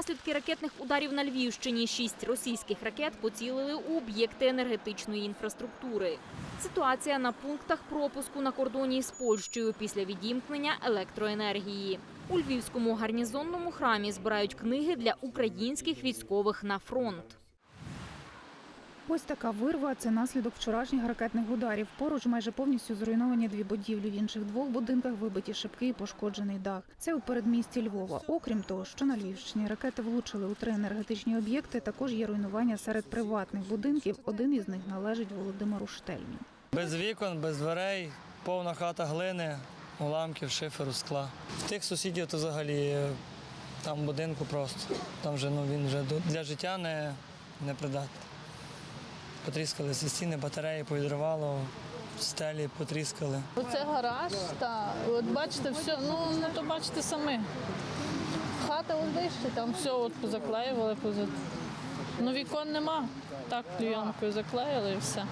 наслідки ракетних ударів на Львівщині шість російських ракет поцілили у об'єкти енергетичної інфраструктури. Ситуація на пунктах пропуску на кордоні з Польщею після відімкнення електроенергії. У львівському гарнізонному храмі збирають книги для українських військових на фронт. Ось така вирва це наслідок вчорашніх ракетних ударів. Поруч майже повністю зруйновані дві будівлі. В інших двох будинках вибиті шибки і пошкоджений дах. Це у передмісті Львова. Окрім того, що на Львівщині ракети влучили у три енергетичні об'єкти. Також є руйнування серед приватних будинків. Один із них належить Володимиру Штельню. Без вікон, без дверей, повна хата глини, уламків, шиферу, скла. В тих сусідів то взагалі е, там будинку просто. Там вже ну, він вже для життя не, не придатний. Потріскалися стіни, батареї повідривало, стелі потріскали. Оце гараж, та от бачите, все, ну, не то бачите самі. Хата вище, там все от позаклеювали, поза... ну вікон нема. Так клюянкою заклеїли і все.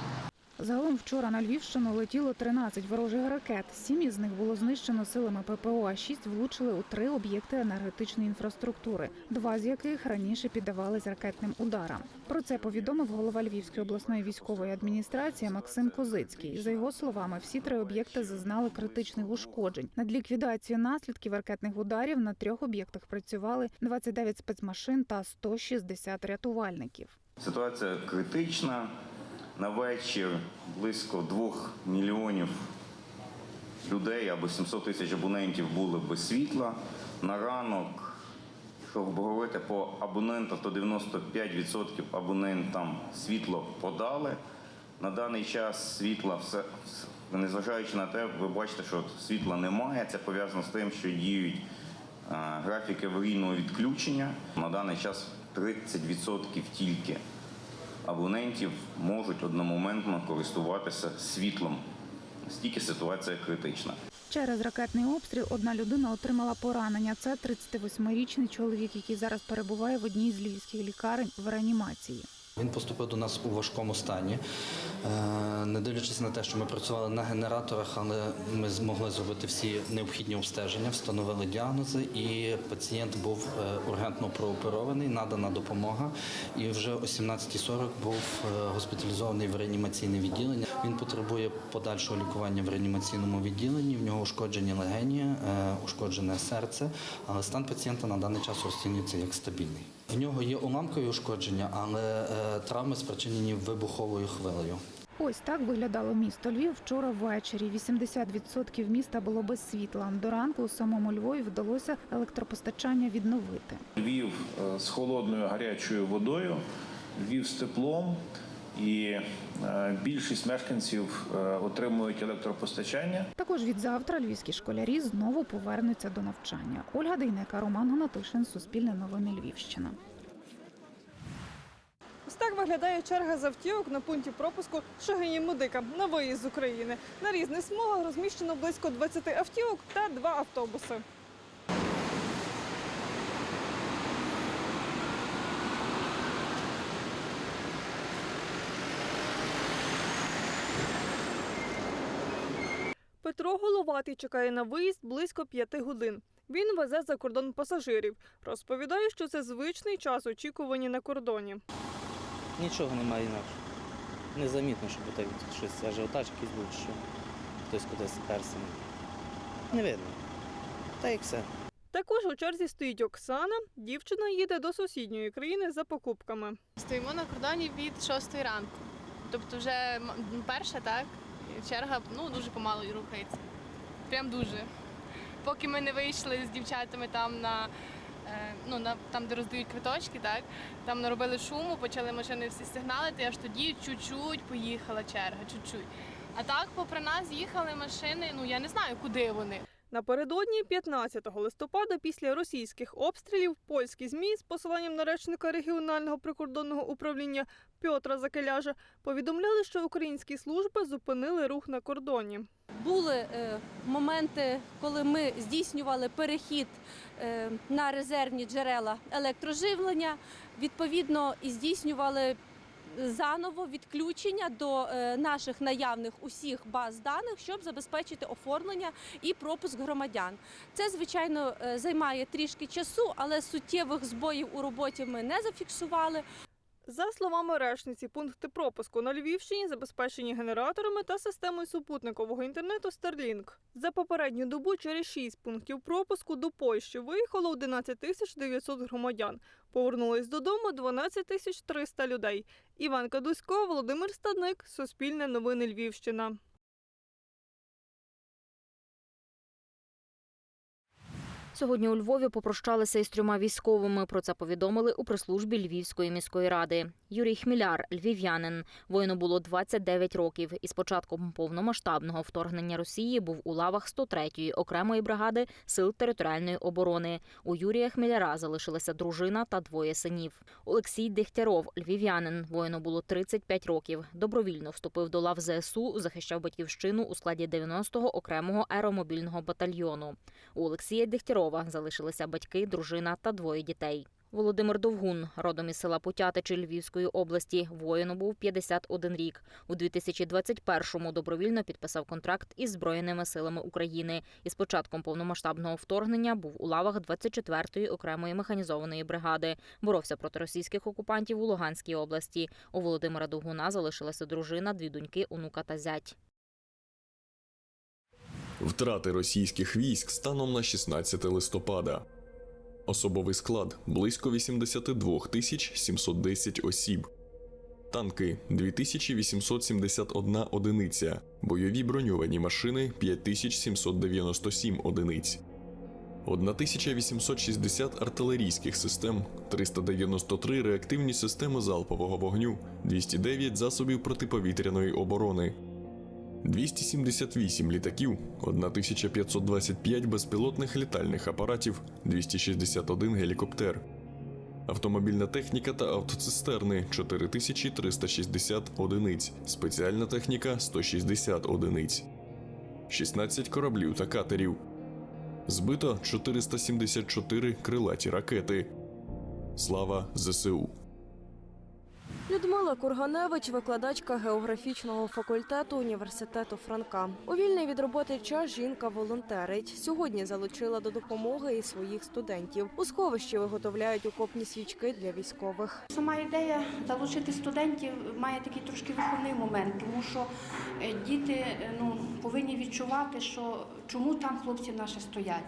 Загалом вчора на Львівщину летіло 13 ворожих ракет. Сім із них було знищено силами ППО, а шість влучили у три об'єкти енергетичної інфраструктури, два з яких раніше піддавались ракетним ударам. Про це повідомив голова Львівської обласної військової адміністрації Максим Козицький. За його словами, всі три об'єкти зазнали критичних ушкоджень. Над ліквідацією наслідків ракетних ударів на трьох об'єктах працювали 29 спецмашин та 160 рятувальників. Ситуація критична. На вечір близько 2 мільйонів людей або 700 тисяч абонентів були без світла. На ранок, якщо говорити по абонентах, то 95% абонентам світло подали. На даний час світла все, все- незважаючи на те, ви бачите, що світла немає. Це пов'язано з тим, що діють е, графіки аварійного відключення. На даний час 30% тільки абонентів можуть одномоментно користуватися світлом. Стільки ситуація критична. Через ракетний обстріл одна людина отримала поранення. Це 38-річний чоловік, який зараз перебуває в одній з львівських лікарень в реанімації. Він поступив до нас у важкому стані. Е, Не дивлячись на те, що ми працювали на генераторах, але ми змогли зробити всі необхідні обстеження, встановили діагнози, і пацієнт був е, ургентно прооперований, надана допомога. І вже о 17.40 був е, госпіталізований в реанімаційне відділення. Він потребує подальшого лікування в реанімаційному відділенні. В нього ушкоджені легені, ушкоджене серце, але стан пацієнта на даний час розцінюється як стабільний. В нього є уламкові ушкодження, але е, травми спричинені вибуховою хвилею. Ось так виглядало місто Львів вчора ввечері. 80% міста було без світла. До ранку у самому Львові вдалося електропостачання відновити. Львів е, з холодною гарячою водою, Львів з теплом, і е, більшість мешканців е, отримують електропостачання. Також від завтра львівські школярі знову повернуться до навчання. Ольга Дейнека, Роман Гнатишин, Суспільне новини Львівщина. Ось так виглядає черга з автівок на пункті пропуску Шагині Мудика на виїзд з України. На різних смугах розміщено близько 20 автівок та два автобуси. Петро Головатий чекає на виїзд близько п'яти годин. Він везе за кордон пасажирів. Розповідає, що це звичний час очікування на кордоні. Нічого немає інакше. Незамітно, щоб так щось ажіотаж якийсь був, що хтось кудись перся. Не видно. Та як все. Також у черзі стоїть Оксана. Дівчина їде до сусідньої країни за покупками. Стоїмо на кордоні від 6 ранку. Тобто вже перша, так? Черга ну, дуже помало рухається. Прям дуже. Поки ми не вийшли з дівчатами там на, е, ну, там, де роздають квиточки, так? Там наробили шуму, почали машини всі сигналити, аж тоді чуть-чуть поїхала черга, чуть-чуть. А так, попри нас їхали машини, ну я не знаю, куди вони. Напередодні 15 листопада, після російських обстрілів, польські змі з посиланням на речника регіонального прикордонного управління Пьотра Закеляжа повідомляли, що українські служби зупинили рух на кордоні. Були е, моменти, коли ми здійснювали перехід е, на резервні джерела електроживлення, відповідно, і здійснювали заново відключення до е, наших наявних усіх баз даних, щоб забезпечити оформлення і пропуск громадян. Це звичайно е, займає трішки часу, але суттєвих збоїв у роботі ми не зафіксували. За словами речниці, пункти пропуску на Львівщині забезпечені генераторами та системою супутникового інтернету Starlink. За попередню добу через шість пунктів пропуску до Польщі виїхало 11 тисяч 900 громадян. Повернулись додому 12 тисяч 300 людей. Іван Кадусько, Володимир Стадник, Суспільне новини Львівщина. Сьогодні у Львові попрощалися із трьома військовими. Про це повідомили у прес-службі Львівської міської ради. Юрій Хміляр, львів'янин. Воїну було 29 років. І з початком повномасштабного вторгнення Росії був у лавах 103-ї окремої бригади сил територіальної оборони. У Юрія Хміляра залишилася дружина та двоє синів. Олексій Дегтяров, львів'янин. Воїну було 35 років. Добровільно вступив до лав ЗСУ, захищав батьківщину у складі 90-го окремого аеромобільного батальйону. У Олексія Дегтярова залишилися батьки, дружина та двоє дітей. Володимир Довгун, родом із села Путятичі Львівської області, воїну був 51 рік. У 2021-му добровільно підписав контракт із Збройними силами України. І з початком повномасштабного вторгнення був у лавах 24-ї окремої механізованої бригади. Боровся проти російських окупантів у Луганській області. У Володимира Довгуна залишилася дружина, дві доньки, онука та зять. Втрати російських військ станом на 16 листопада. Особовий склад близько 82 тисяч 710 осіб. Танки 2871 одиниця. Бойові броньовані машини 5797 одиниць. 1860 артилерійських систем, 393 реактивні системи залпового вогню, 209 засобів протиповітряної оборони, 278 літаків, 1525 безпілотних літальних апаратів, 261 гелікоптер, автомобільна техніка та автоцистерни 4360 одиниць, спеціальна техніка 160 одиниць, 16 кораблів та катерів. Збито 474 крилаті ракети. Слава ЗСУ. Людмила Курганевич, викладачка географічного факультету університету Франка. У вільний від роботи час жінка волонтерить. Сьогодні залучила до допомоги і своїх студентів. У сховищі виготовляють окопні свічки для військових. Сама ідея залучити студентів має такий трошки виховний момент, тому що е, діти е, ну, повинні відчувати, що чому там хлопці наші стоять,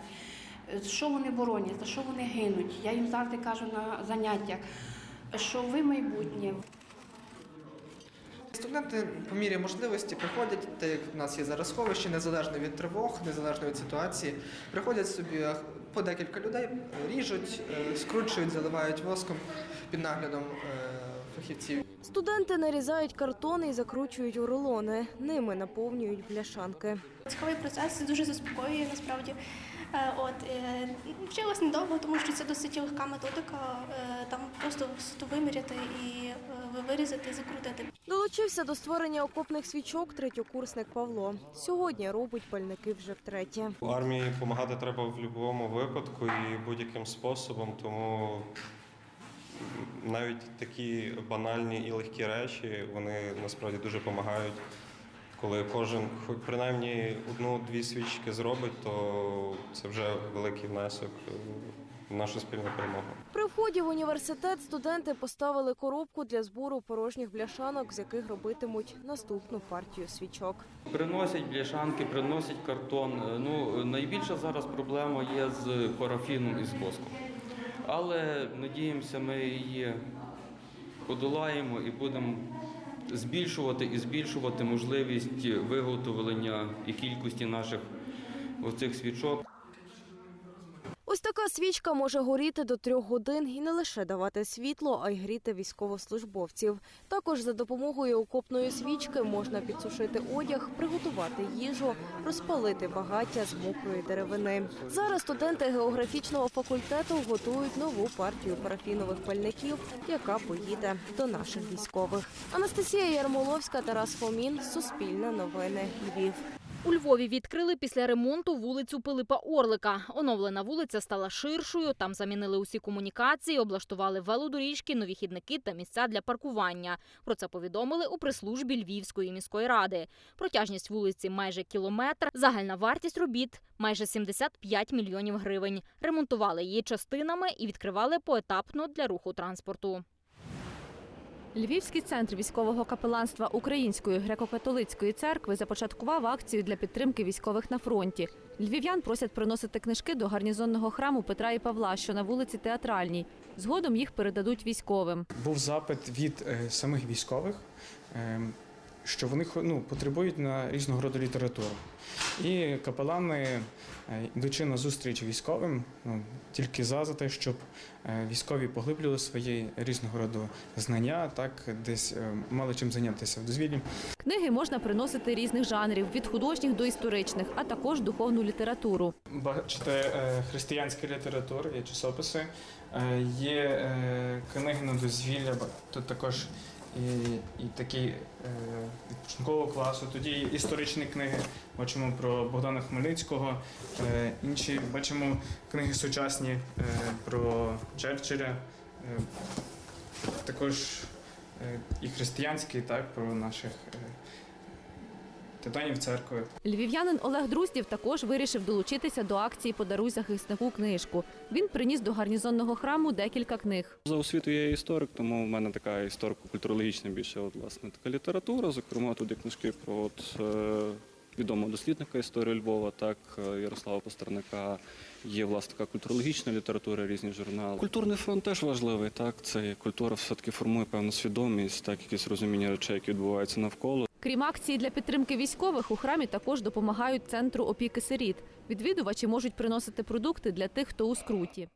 е, що вони боронять, за що вони гинуть. Я їм завжди кажу на заняттях, що ви майбутнє. Студенти по мірі можливості приходять, так як в нас є зараз сховище, незалежно від тривог, незалежно від ситуації, приходять собі по декілька людей, ріжуть, е, скручують, заливають воском під наглядом е, фахівців. Студенти нарізають картони і закручують у рулони. Ними наповнюють бляшанки. Цікавий процес дуже заспокоює насправді. Е, От е, вчилась недовго, тому що це досить легка методика. Е, Там просто суто виміряти і е, вирізати закрутити. Долучився до створення окопних свічок третьокурсник Павло. Сьогодні робить пальники вже втретє. У армії допомагати треба в будь-якому випадку і будь-яким способом, тому навіть такі банальні і легкі речі вони насправді дуже допомагають. Коли кожен хоч принаймні одну-дві свічки зробить, то це вже великий внесок в нашу спільну перемогу. При вході в університет студенти поставили коробку для збору порожніх бляшанок, з яких робитимуть наступну партію свічок. Приносять бляшанки, приносять картон. Е, Ну найбільша зараз проблема є з парафіном і з воском. Але надіємося, ми її подолаємо і будемо збільшувати і збільшувати можливість виготовлення і кількості наших оцих свічок. Ось така свічка може горіти до трьох годин і не лише давати світло, а й гріти військовослужбовців. Також за допомогою окопної свічки можна підсушити одяг, приготувати їжу, розпалити багаття з мокрої деревини. Зараз студенти географічного факультету готують нову партію парафінових пальників, яка поїде до наших військових. Анастасія Ярмоловська, Тарас Фомін, Суспільне новини, Львів. У Львові відкрили після ремонту вулицю Пилипа Орлика. Оновлена вулиця стала ширшою, там замінили усі комунікації, облаштували велодоріжки, нові хідники та місця для паркування. Про це повідомили у прес-службі Львівської міської ради. Протяжність вулиці майже кілометр, загальна вартість робіт – майже 75 мільйонів гривень. Ремонтували її частинами і відкривали поетапно для руху транспорту. Львівський центр військового капеланства Української греко-католицької церкви започаткував акцію для підтримки військових на фронті. Львів'ян просять приносити книжки до гарнізонного храму Петра і Павла, що на вулиці Театральній. Згодом їх передадуть військовим. Був запит від е, самих військових, е, що вони ну, потребують на різного роду літературу. І капелани, е, йдучи на зустріч військовим, ну, тільки за, за те, щоб е, військові поглиблювали свої різного роду знання, так десь е, мали чим зайнятися в дозвіллі. Книги можна приносити різних жанрів від художніх до історичних, а також духовну літературу. Бачите, християнська література, є часописи, є книги на дозвілля, тут також і, і такі е, відпочинкового класу, тоді історичні книги, бачимо про Богдана Хмельницького, е, інші бачимо книги сучасні е, про Черчилля, також і християнські, так, про наших титанів церкви. Львів'янин Олег Друздів також вирішив долучитися до акції Подаруй захиснику книжку. Він приніс до гарнізонного храму декілька книг. За освітою я історик, тому в мене така історико-культурологічна більше от, власне, така література. Зокрема, тут є книжки про от, е, відомого дослідника історії Львова, так, е, Ярослава Постерника. Є власне така культурологічна література, різні журнали. Культурний фронт теж важливий. Так, це культура все-таки формує певну свідомість, так, якісь розуміння речей, які відбуваються навколо. Крім акції для підтримки військових, у храмі також допомагають центру опіки сиріт. Відвідувачі можуть приносити продукти для тих, хто у скруті.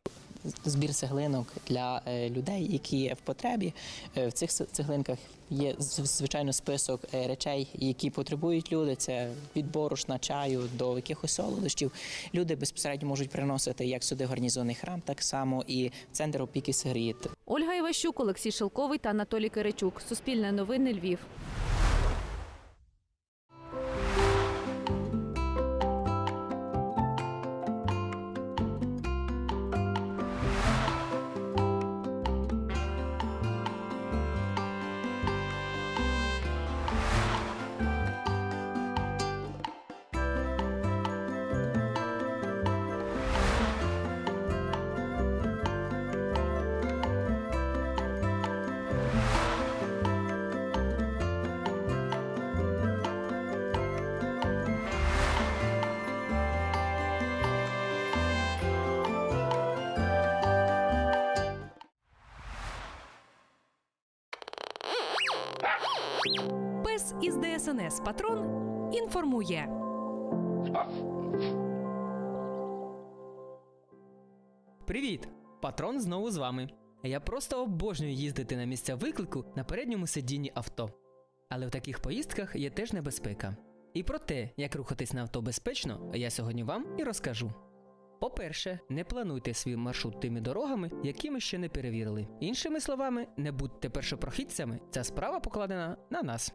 збір цеглинок для е, людей, які є в потребі. Е, В цих цеглинках є звичайно список е, речей, які потребують люди. Це від борошна, чаю до якихось солодощів. Люди безпосередньо можуть приносити як сюди гарнізонний храм, так само і центр опіки сиріт. Ольга Іващук, Олексій Шелковий та Анатолій Киричук. Суспільне новини Львів. ДСНС Патрон інформує. Привіт! Патрон знову з вами. Я просто обожнюю їздити на місця виклику на передньому сидінні авто. Але в таких поїздках є теж небезпека. І про те, як рухатись на авто безпечно, я сьогодні вам і розкажу. По-перше, не плануйте свій маршрут тими дорогами, які ми ще не перевірили. Іншими словами, не будьте першопрохідцями, ця справа покладена на нас.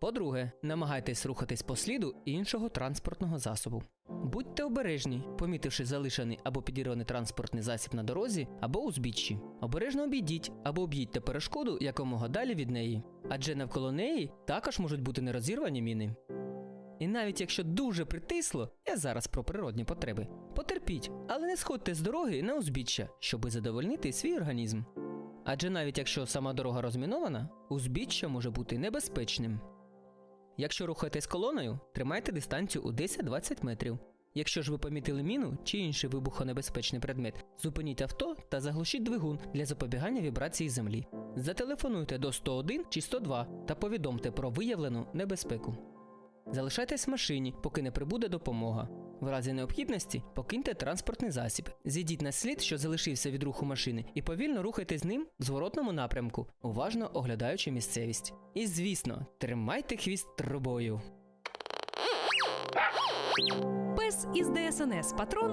По-друге, намагайтесь рухатись по сліду іншого транспортного засобу. Будьте обережні, помітивши залишений або підірваний транспортний засіб на дорозі або узбіччі. Обережно обійдіть або об'їдьте перешкоду якомога далі від неї, адже навколо неї також можуть бути нерозірвані міни. І навіть якщо дуже притисло, я зараз про природні потреби. Потерпіть, але не сходьте з дороги на узбіччя, щоби задовольнити свій організм. Адже навіть якщо сама дорога розмінована, узбіччя може бути небезпечним. Якщо рухаєтесь колоною, тримайте дистанцію у 10-20 метрів. Якщо ж ви помітили міну чи інший вибухонебезпечний предмет, зупиніть авто та заглушіть двигун для запобігання вібрації землі. Зателефонуйте до 101 чи 102 та повідомте про виявлену небезпеку. Залишайтесь в машині, поки не прибуде допомога. В разі необхідності покиньте транспортний засіб, зійдіть на слід, що залишився від руху машини, і повільно рухайтесь з ним в зворотному напрямку, уважно оглядаючи місцевість. І звісно, тримайте хвіст трубою. Пес із ДСНС Патрон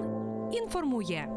інформує.